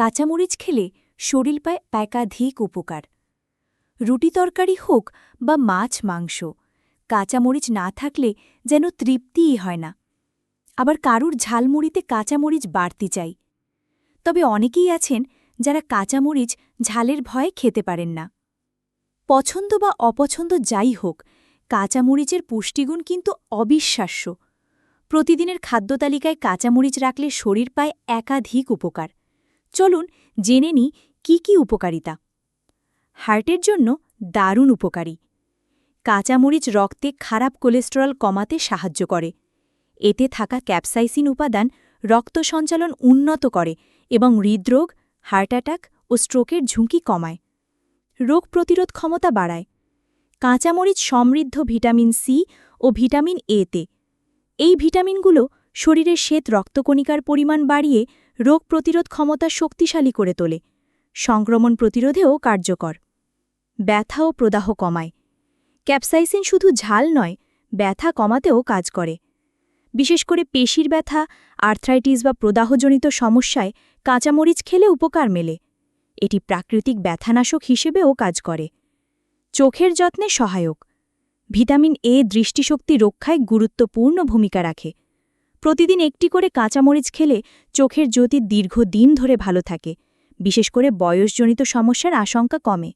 কাঁচামরিচ খেলে শরীর পায় একাধিক উপকার। রুটি তরকারি হোক বা মাছ, মাংস, কাঁচামরিচ না থাকলে যেন তৃপ্তিই হয় না। আবার কারুর ঝালমুড়িতে কাঁচামরিচ বাড়তি চাই। তবে অনেকেই আছেন যারা কাঁচামরিচ ঝালের ভয়ে খেতে পারেন না। পছন্দ বা অপছন্দ যাই হোক, কাঁচামরিচের পুষ্টিগুণ কিন্তু অবিশ্বাস্য। প্রতিদিনের খাদ্যতালিকায় কাঁচামরিচ রাখলে শরীর পায় একাধিক উপকার। চলুন জেনে নি কি কি উপকারিতা। হার্টের জন্য দারুণ উপকারী। কাঁচামরিচ রক্তে খারাপ কোলেস্টেরল কমাতে সাহায্য করে। এতে থাকা ক্যাপসাইসিন উপাদান রক্ত সঞ্চালন উন্নত করে এবং হৃদরোগ, হার্ট অ্যাটাক ও স্ট্রোকের ঝুঁকি কমায়। রোগ প্রতিরোধ ক্ষমতা বাড়ায়। কাঁচামরিচ সমৃদ্ধ ভিটামিন সি ও ভিটামিন এতে এই ভিটামিনগুলো শরীরের শ্বেত রক্তকণিকার পরিমাণ বাড়িয়ে রোগ প্রতিরোধ ক্ষমতা শক্তিশালী করে তোলে। সংক্রমণ প্রতিরোধেও কার্যকর। ব্যথা ও প্রদাহ কমায়। ক্যাপসাইসিন শুধু ঝাল নয়, ব্যথা কমাতেও কাজ করে। বিশেষ করে পেশির ব্যথা, আর্থ্রাইটিস বা প্রদাহজনিত সমস্যায় কাঁচামরিচ খেলে উপকার মেলে। এটি প্রাকৃতিক ব্যথানাশক হিসেবেও কাজ করে। চোখের যত্নে সহায়ক। ভিটামিন এ দৃষ্টিশক্তি রক্ষায় গুরুত্বপূর্ণ ভূমিকা রাখে। প্রতিদিন একটি করে কাঁচামরিচ খেলে চোখের জ্যোতি দীর্ঘ দিন ধরে ভালো থাকে। বিশেষ করে বয়সজনিত সমস্যার আশঙ্কা কমে।